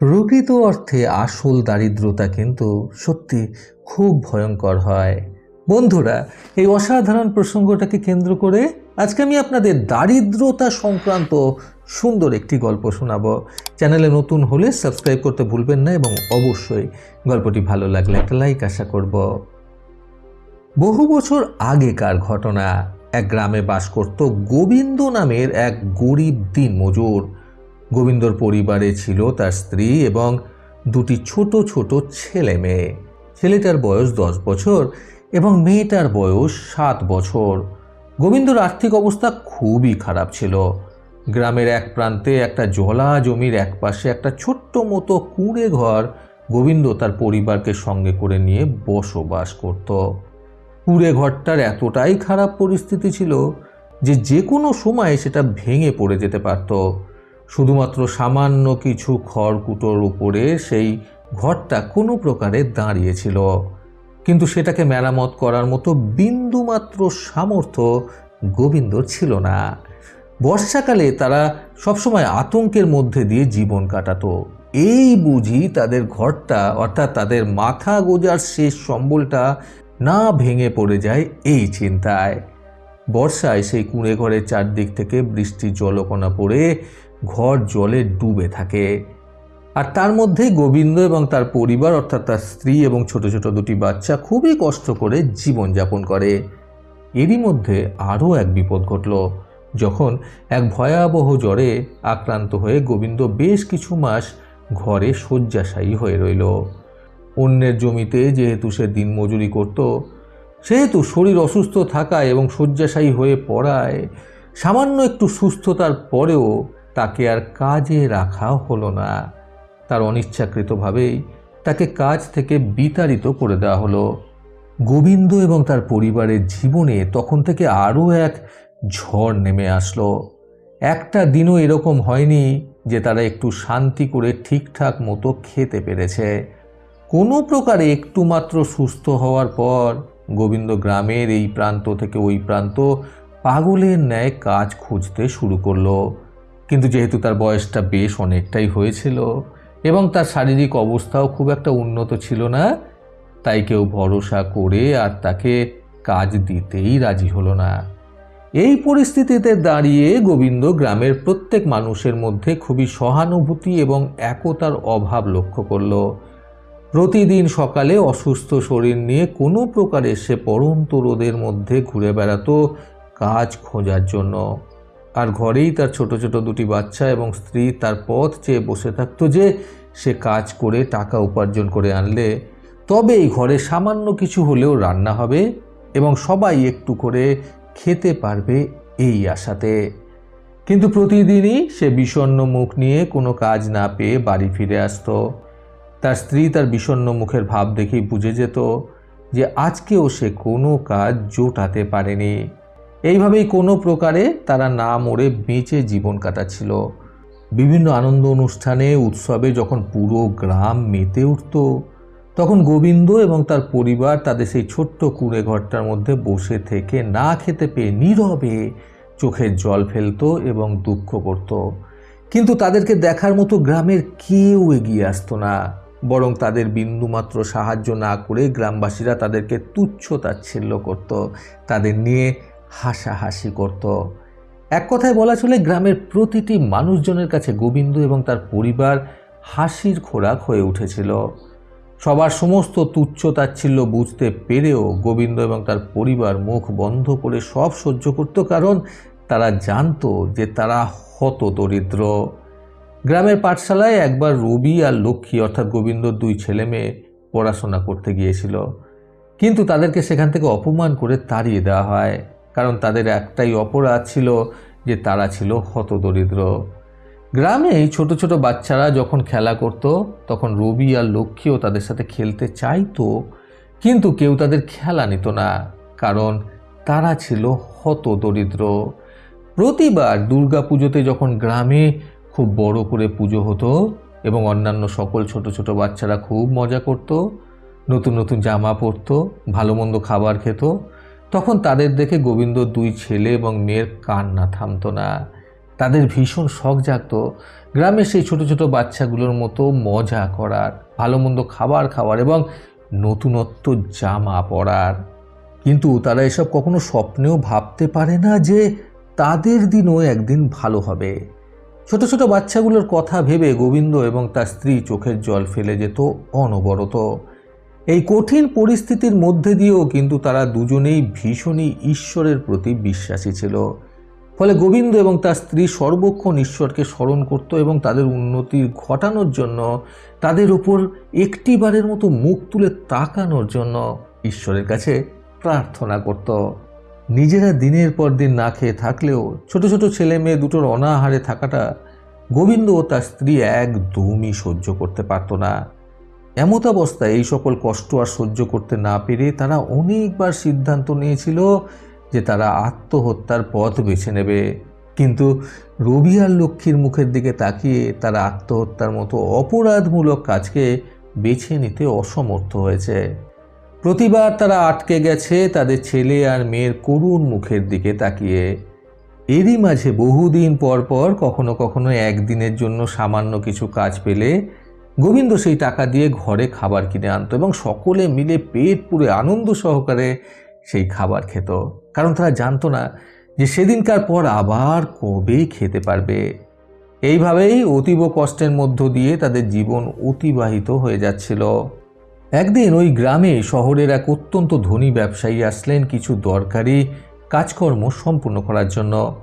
প্রকৃত অর্থে আসল দারিদ্রতা কিন্তু সত্যি খুব ভয়ঙ্কর হয়। বন্ধুরা, এই অসাধারণ প্রসঙ্গটাকে কেন্দ্র করে আজকে আমি আপনাদের দারিদ্রতা সংক্রান্ত সুন্দর একটি গল্প শোনাবো। চ্যানেলে নতুন হলে সাবস্ক্রাইব করতে ভুলবেন না এবং অবশ্যই গল্পটি ভালো লাগলে একটা লাইক আশা করব। বহু বছর আগেকার ঘটনা। এক গ্রামে বাস করত গোবিন্দ নামের এক গরিব দিন মজুর গোবিন্দর পরিবারে ছিল তার স্ত্রী এবং দুটি ছোট ছোট ছেলে মেয়ে। ছেলেটার বয়স দশ বছর এবং মেয়েটার বয়স সাত বছর। গোবিন্দর আর্থিক অবস্থা খুবই খারাপ ছিল। গ্রামের এক প্রান্তে একটা জলা জমির একপাশে একটা ছোট্ট মতো কুঁড়ে ঘর গোবিন্দ তার পরিবারকে সঙ্গে করে নিয়ে বসবাস করত। কুঁড়ে ঘরটার এতটাই খারাপ পরিস্থিতি ছিল যে যে কোনো সময় সেটা ভেঙে পড়ে যেতে পারত। শুধুমাত্র সামান্য কিছু খড়কুটোর উপরে সেই ঘরটা কোনো প্রকারে দাঁড়িয়েছিল। কিন্তু সেটাকে মেরামত করার মতো বিন্দুমাত্র সামর্থ্য গোবিন্দর ছিল না। বর্ষাকালে তারা সবসময় আতঙ্কের মধ্যে দিয়ে জীবন কাটাতো। এই বুঝি তাদের ঘরটা, অর্থাৎ তাদের মাথা গোজার শেষ সম্বলটা না ভেঙে পড়ে যায় এই চিন্তায়। বর্ষায় সেই কুঁড়ে ঘরের চারদিক থেকে বৃষ্টির জলকণা পড়ে ঘর জলে ডুবে থাকে। আর তার মধ্যেই গোবিন্দ এবং তার পরিবার, অর্থাৎ তার স্ত্রী এবং ছোট ছোট দুটি বাচ্চা খুবই কষ্ট করে জীবনযাপন করে। এরই মধ্যে আরও এক বিপদ ঘটল, যখন এক ভয়াবহ জ্বরে আক্রান্ত হয়ে গোবিন্দ বেশ কিছু মাস ঘরে শয্যাশায়ী হয়ে রইল। অন্যের জমিতে যেহেতু সে দিনমজুরি করত, সেহেতু শরীর অসুস্থ থাকায় এবং শয্যাশায়ী হয়ে পড়ায়, সামান্য একটু সুস্থতার পরেও তাকে আর কাজে রাখা হলো না। তার অনিচ্ছাকৃতভাবেই তাকে কাজ থেকে বিতাড়িত করে দেওয়া হলো। গোবিন্দ এবং তার পরিবারের জীবনে তখন থেকে আরও এক ঝড় নেমে আসলো। একটা দিনও এরকম হয়নি যে তারা একটু শান্তি করে ঠিকঠাক মতো খেতে পেরেছে। কোনো প্রকারে একটু মাত্র সুস্থ হওয়ার পর গোবিন্দ গ্রামের এই প্রান্ত থেকে ওই প্রান্ত পাগলের ন্যায় কাজ খুঁজতে শুরু করল। কিন্তু যেহেতু তার বয়সটা বেশ অনেকটাই হয়েছিল এবং তার শারীরিক অবস্থাও খুব একটা উন্নত ছিল না, তাই কেউ ভরসা করে আর তাকে কাজ দিতেই রাজি হলো না। এই পরিস্থিতিতে দাঁড়িয়ে গোবিন্দ গ্রামের প্রত্যেক মানুষের মধ্যে খুবই সহানুভূতি এবং একতার অভাব লক্ষ্য করল। প্রতিদিন সকালে অসুস্থ শরীর নিয়ে কোনো প্রকারে সে পরন্ত রোদের মধ্যে ঘুরে বেড়াতো কাজ খোঁজার জন্য। আর ঘরেই তার ছোট ছোট দুটি বাচ্চা এবং স্ত্রী তার পথ চেয়ে বসে থাকতো যে সে কাজ করে টাকা উপার্জন করে আনলে। তবেই ঘরে সামান্য কিছু হলেও রান্না হবে এবং সবাই একটু করে খেতে পারবে এই আশাতে। কিন্তু প্রতিদিনই সে বিষণ্ণ মুখ নিয়ে কোনো কাজ না পেয়ে বাড়ি ফিরে আসতো। তার স্ত্রী তার বিষণ্ণ মুখের ভাব দেখেই বুঝে যেত যে আজকেও সে কোনো কাজ জোটাতে পারেনি। এইভাবেই কোনো প্রকারে তারা না মরে বেঁচে জীবন কাটাচ্ছিল। বিভিন্ন আনন্দ অনুষ্ঠানে, উৎসবে যখন পুরো গ্রাম মেতে উঠত, তখন গোবিন্দ এবং তার পরিবার তাদের সেই ছোট্ট কুঁড়ে ঘরটার মধ্যে বসে থেকে না খেতে পেয়ে নীরবে চোখের জল ফেলতো এবং দুঃখ করত। কিন্তু তাদেরকে দেখার মতো গ্রামের কেউ এগিয়ে আসতো না, বরং তাদের বিন্দুমাত্র সাহায্য না করে গ্রামবাসীরা তাদেরকে তুচ্ছ তাচ্ছিল্য করত। তাদের নিয়ে হাসাহাসি করত। এক কথায় বলা চলে গ্রামের প্রতিটি মানুষজনের কাছে গোবিন্দ এবং তার পরিবার হাসির খোরাক হয়ে উঠেছিল। সবার সমস্ত তুচ্ছ তাচ্ছিল্য বুঝতে পেরেও গোবিন্দ এবং তার পরিবার মুখ বন্ধ করে সব সহ্য করত কারণ তারা জানত যে তারা হত দরিদ্র। গ্রামের পাঠশালায় একবার রবি আর লক্ষ্মী অর্থাৎ গোবিন্দর দুই ছেলে মেয়ে পড়াশোনা করতে গিয়েছিল। কিন্তু তাদেরকে সেখান থেকে অপমান করে তাড়িয়ে দেওয়া হয়। কারণ তাদের একটাই অপরাধ ছিল যে তারা ছিল হতদরিদ্র। গ্রামে ছোট ছোট বাচ্চারা যখন খেলা করত, তখন রবি আর লক্ষ্মীও তাদের সাথে খেলতে চাইতো, কিন্তু কেউ তাদের খেলা নিত না, কারণ তারা ছিল হত দরিদ্র প্রতিবার দুর্গা পুজোতে যখন গ্রামে খুব বড় করে পুজো হতো এবং অন্যান্য সকল ছোট ছোট বাচ্চারা খুব মজা করত, নতুন নতুন জামা পরতো, ভালো মন্দ খাবার খেত তখন তাদের দেখে গোবিন্দ দুই ছেলে এবং মেয়ের কান্না থামতো না। তাদের ভীষণ শখ জাগত। গ্রামের সেই ছোট ছোট বাচ্চাগুলোর মতো মজা করার, ভালো মন্দ খাবার খাওয়ার এবং নতুনত্ব জামা পরার। কিন্তু তারা এসব কখনো স্বপ্নেও ভাবতে পারে না যে তাদের দিনও একদিন ভালো হবে। ছোট ছোট বাচ্চাগুলোর কথা ভেবে গোবিন্দ এবং তার স্ত্রী চোখের জল ফেলে যেত অনবরত। এই কঠিন পরিস্থিতির মধ্যে দিয়েও কিন্তু তারা দুজনেই ভীষণই ঈশ্বরের প্রতি বিশ্বাসী ছিল। ফলে গোবিন্দ এবং তার স্ত্রী সর্বক্ষণ ঈশ্বরকে স্মরণ করত এবং তাদের উন্নতি ঘটানোর জন্য, তাদের উপর একটিবারের মতো মুখ তুলে তাকানোর জন্য ঈশ্বরের কাছে প্রার্থনা করত। নিজেরা দিনের পর দিন না খেয়ে থাকলেও ছোট ছোট ছেলে মেয়ে দুটোর অনাহারে থাকাটা গোবিন্দ ও তার স্ত্রী একদমই সহ্য করতে পারত না। এমত অবস্থায় এই সকল কষ্ট আর সহ্য করতে না পেরে তারা অনেকবার সিদ্ধান্ত নিয়েছিল যে তারা আত্মহত্যার পথ বেছে নেবে। কিন্তু রবি আর লক্ষ্মীর মুখের দিকে তাকিয়ে তারা আত্মহত্যার মতো অপরাধমূলক কাজকে বেছে নিতে অসমর্থ হয়েছে। প্রতিবার তারা আটকে গেছে তাদের ছেলে আর মেয়ের করুণ মুখের দিকে তাকিয়ে। এরই মাঝে বহুদিন পর পর কখনো কখনো একদিনের জন্য সামান্য কিছু কাজ পেলে গোবিন্দ সেই টাকা দিয়ে ঘরে খাবার কিনে আনতো এবং সকলে মিলে পেট পুরে আনন্দ সহকারে সেই খাবার খেত। কারণ তারা জানতো না যে সেদিনকার পর আবার কবেই খেতে পারবে। এইভাবেই অতীব কষ্টের মধ্য দিয়ে তাদের জীবন অতিবাহিত হয়ে যাচ্ছিল। একদিন ওই গ্রামে শহরের এক অত্যন্ত ধনী ব্যবসায়ী আসলেন কিছু দরকারি কাজকর্ম সম্পূর্ণ করার জন্য।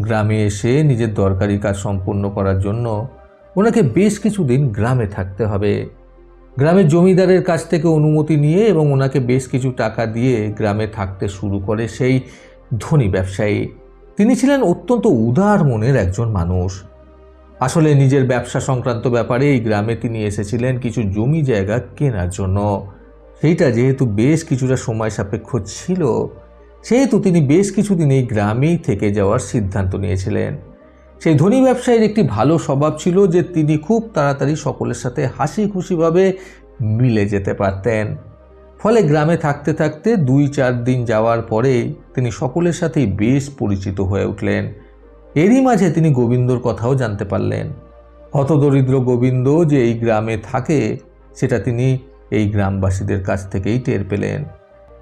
গ্রামে এসে নিজের দরকারি কাজ সম্পূর্ণ করার জন্য ওনাকে বেশ কিছুদিন গ্রামে থাকতে হবে। গ্রামের জমিদারের কাছ থেকে অনুমতি নিয়ে এবং ওনাকে বেশ কিছু টাকা দিয়ে গ্রামে থাকতে শুরু করে সেই ধনী ব্যবসায়ী। তিনি ছিলেন অত্যন্ত উদার মনের একজন মানুষ। আসলে নিজের ব্যবসা সংক্রান্ত ব্যাপারে এই গ্রামে তিনি এসেছিলেন কিছু জমি জায়গা কেনার জন্য। সেইটা যেহেতু বেশ কিছুটা সময় সাপেক্ষ ছিল, সেহেতু তিনি বেশ কিছুদিন এই গ্রামেই থেকে যাওয়ার সিদ্ধান্ত নিয়েছিলেন। সেই ধনী ব্যবসায়ীর একটি ভালো স্বভাব ছিল যে তিনি খুব তাড়াতাড়ি সকলের সাথে হাসি খুশিভাবে মিলে যেতে পারতেন। ফলে গ্রামে থাকতে থাকতে দুই চার দিন যাওয়ার পরে তিনি সকলের সাথেই বেশ পরিচিত হয়ে উঠলেন। এরই মাঝে তিনি গোবিন্দর কথাও জানতে পারলেন। হতদরিদ্র গোবিন্দ যে এই গ্রামে থাকে, সেটা তিনি এই গ্রামবাসীদের কাছ থেকেই টের পেলেন।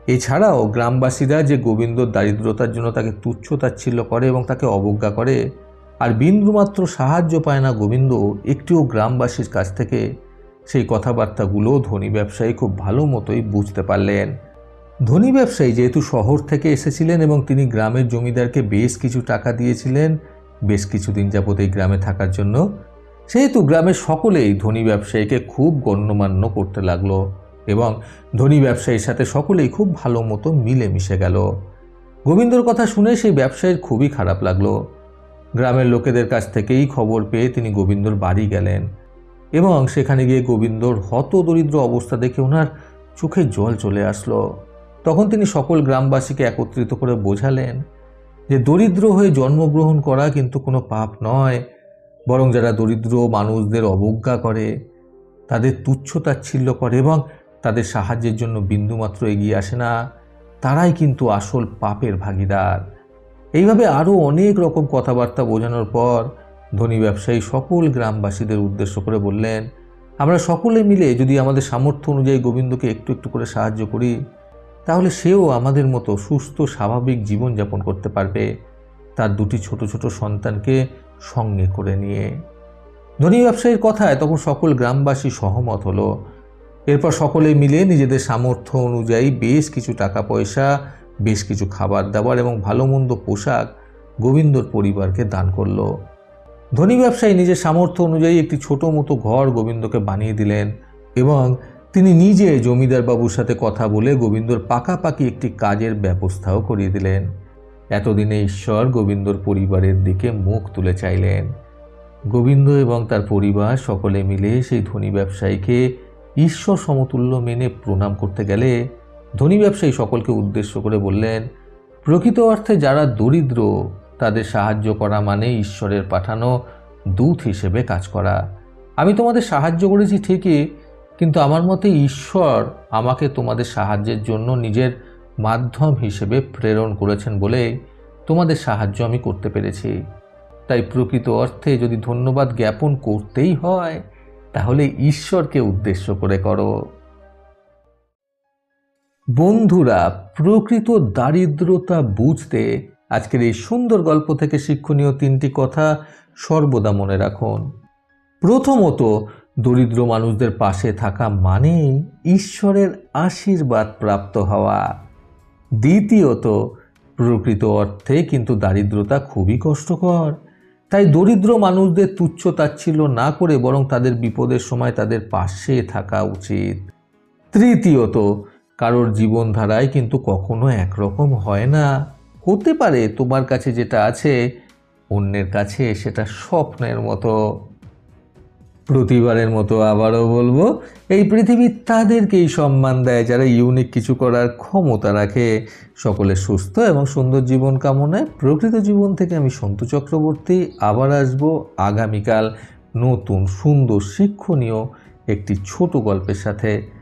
এছাড়াও গ্রামবাসীরা যে গোবিন্দর দারিদ্রতার জন্য তাকে তুচ্ছ তাচ্ছিল্য করে এবং তাকে অবজ্ঞা করে আর বিন্দুমাত্র সাহায্য পায় না গোবিন্দ, একটিও গ্রামবাসীর কাছ থেকে। সেই কথাবার্তাগুলো ধনী ব্যবসায়ী খুব ভালো মতোই বুঝতে পারলেন। ধনী ব্যবসায়ী যেহেতু শহর থেকে এসেছিলেন এবং তিনি গ্রামের জমিদারকে বেশ কিছু টাকা দিয়েছিলেন, বেশ কিছুদিন যাবত এই গ্রামে থাকার জন্য, সেহেতু গ্রামের সকলেই ধনী ব্যবসায়ীকে খুব গণ্যমান্য করতে লাগল এবং ধনী ব্যবসায়ীর সাথে সকলেই খুব ভালো মতো মিলেমিশে গেল। গোবিন্দর কথা শুনে সেই ব্যবসায়ীর খুবই খারাপ লাগল। গ্রামের লোকেদের কাছ থেকেই খবর পেয়ে তিনি গোবিন্দর বাড়ি গেলেন এবং সেখানে গিয়ে গোবিন্দর হত দরিদ্র অবস্থা দেখে ওনার চোখে জল চলে আসলো। তখন তিনি সকল গ্রামবাসীকে একত্রিত করে বোঝালেন যে দরিদ্র হয়ে জন্মগ্রহণ করা কিন্তু কোনো পাপ নয়, বরং যারা দরিদ্র মানুষদের অবজ্ঞা করে, তাদের তুচ্ছ তাচ্ছিল্য করে এবং তাদের সাহায্যের জন্য বিন্দুমাত্র এগিয়ে আসে না, তারাই কিন্তু আসল পাপের ভাগিদার। এইভাবে আরও অনেক রকম কথাবার্তা বোঝানোর পর ধনী ব্যবসায়ী সকল গ্রামবাসীদের উদ্দেশ্য করে বললেন, আমরা সকলে মিলে যদি আমাদের সামর্থ্য অনুযায়ী গোবিন্দকে একটু একটু করে সাহায্য করি, তাহলে সেও আমাদের মতো সুস্থ, স্বাভাবিক জীবনযাপন করতে পারবে। তার দুটি ছোট ছোট সন্তানকে সঙ্গে করে নিয়ে। ধনী ব্যবসায়ীর কথায় তখন সকল গ্রামবাসী সহমত হলো। এরপর সকলে মিলে নিজেদের সামর্থ্য অনুযায়ী বেশ কিছু টাকা পয়সা বেশ কিছু খাবার দাবার এবং ভালো মন্দ পোশাক গোবিন্দর পরিবারকে দান করল। ধনী ব্যবসায়ী নিজের সামর্থ্য অনুযায়ী একটি ছোট মতো ঘর গোবিন্দকে বানিয়ে দিলেন এবং তিনি নিজে জমিদার বাবুর সাথে কথা বলে গোবিন্দর পাকাপাকি একটি কাজের ব্যবস্থাও করিয়ে দিলেন। এতদিনে ঈশ্বর গোবিন্দর পরিবারের দিকে মুখ তুলে চাইলেন। গোবিন্দ এবং তার পরিবার সকলে মিলে সেই ধনী ব্যবসায়ীকে ঈশ্বর সমতুল্য মেনে প্রণাম করতে গেলে ধনী ব্যবসায়ী সকলকে উদ্দেশ্য করে বললেন, প্রকৃত অর্থে যারা দরিদ্র, তাদের সাহায্য করা মানে ঈশ্বরের পাঠানো দূত হিসেবে কাজ করা। আমি তোমাদের সাহায্য করেছি ঠিকই, কিন্তু আমার মতে ঈশ্বর আমাকে তোমাদের সাহায্যের জন্য নিজের মাধ্যম হিসেবে প্রেরণ করেছেন বলে তোমাদের সাহায্য আমি করতে পেরেছি। তাই প্রকৃত অর্থে যদি ধন্যবাদ জ্ঞাপন করতেই হয়, তাহলে ঈশ্বরকে উদ্দেশ্য করে করো। বন্ধুরা, প্রকৃত দারিদ্রতা বুঝতে আজকের এই সুন্দর গল্প থেকে শিক্ষণীয় তিনটি কথা সর্বদা মনে রাখুন। প্রথমত, দরিদ্র মানুষদের পাশে থাকা মানেই ঈশ্বরের আশীর্বাদ প্রাপ্ত হওয়া। দ্বিতীয়ত, প্রকৃত অর্থে কিন্তু দারিদ্রতা খুবই কষ্টকর। তাই দরিদ্র মানুষদের তুচ্ছ তাচ্ছিল্য না করে বরং তাদের বিপদের সময় তাদের পাশে থাকা উচিত। তৃতীয়ত কারোর জীবনধারায় কিন্তু কখনো একরকম হয় না। হতে পারে তোমার কাছে যেটা আছে, অন্যের কাছে সেটা স্বপ্নের মতো। প্রতিবারের মতো আবারও বলব, এই পৃথিবী তাদেরকেই সম্মান দেয় যারা ইউনিক কিছু করার ক্ষমতা রাখে। সকলের সুস্থ এবং সুন্দর জীবন কামনায় প্রকৃত জীবন থেকে আমি সন্তু চক্রবর্তী আবার আসব আগামীকাল নতুন সুন্দর শিক্ষণীয় একটি ছোট গল্পের সাথে।